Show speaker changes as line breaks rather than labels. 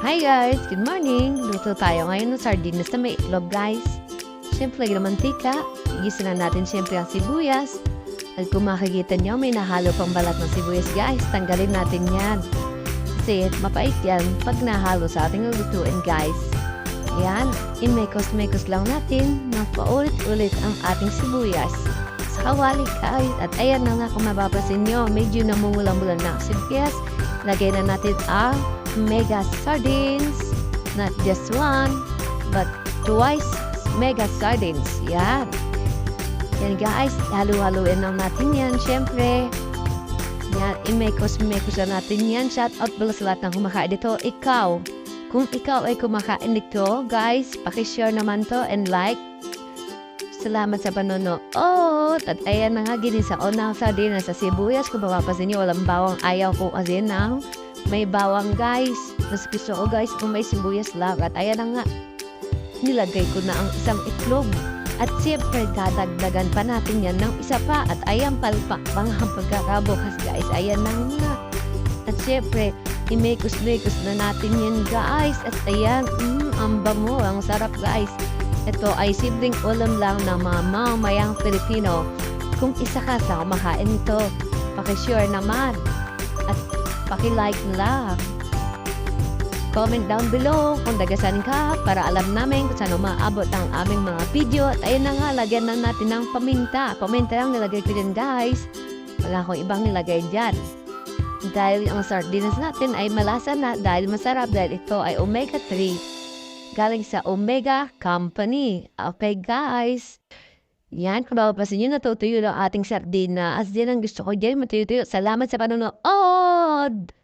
Hi guys! Good morning! Luto tayo ngayon ng sardinas na may itlog guys. Siyempre, mantika. Igisa na natin siyempre ang sibuyas. At kung makikita nyo, may nahalo pang balat ng sibuyas guys. Tanggalin natin yan. Kasi mapait yan pag nahalo sa ating lutuin guys. Yan, imekos-mekos lang natin ng paulit-ulit ang ating sibuyas sa kawali guys. At ayan na nga kung mapapasin nyo, medyo namumulang-mulang na ang sibuyas. Lagay na natin ang mega sardines. Not just one, but twice mega sardines. Yan. Yan guys, halu-haluin lang natin yan. Siyempre, yan, imekos-mekos na natin yan. Shout out pala sa lahat ng kumakain dito. Ikaw, kung ikaw ay kumakain dito, guys, pakishare naman to and like. Salamat sa panonood. At ayan na nga, ginisa ko na sa din sa sibuyas. Kung mapapasin nyo, walang bawang. Ayaw ko kasi ng may bawang, guys. Mas gusto ko, guys, kung may sibuyas lang. Ayan na nga, nilagay ko na ang isang itlog. At siyempre, dadagdagan pa natin yan ng isa pa. At ayan palpa, pang pagkakabukas, guys. Ayan na nga. At siyempre, imekos-mekos na natin yan, guys. At ayan, mm, ang bango, ang sarap, guys. Ito ay simpleng ulam lang ng mga mamamayang Pilipino. Kung isa ka sa kumakain nito, pakishare naman. At pakilike lang. Comment down below kung dagasan ka para alam namin kung saan umaabot ang aming mga video. At ayun na nga, lagyan na natin ng paminta. Paminta lang nilagay ko din guys. Wala akong ibang nilagay dyan. Dahil ang sardinas natin ay malasa na dahil masarap dahil ito ay omega-3 galing sa Omega Company. Okay, guys. Yan, kung mapapasin nyo, natutuyo ng ating sardinas. Yan ang gusto ko dyan, matuyo-tuyo. Salamat sa panonood!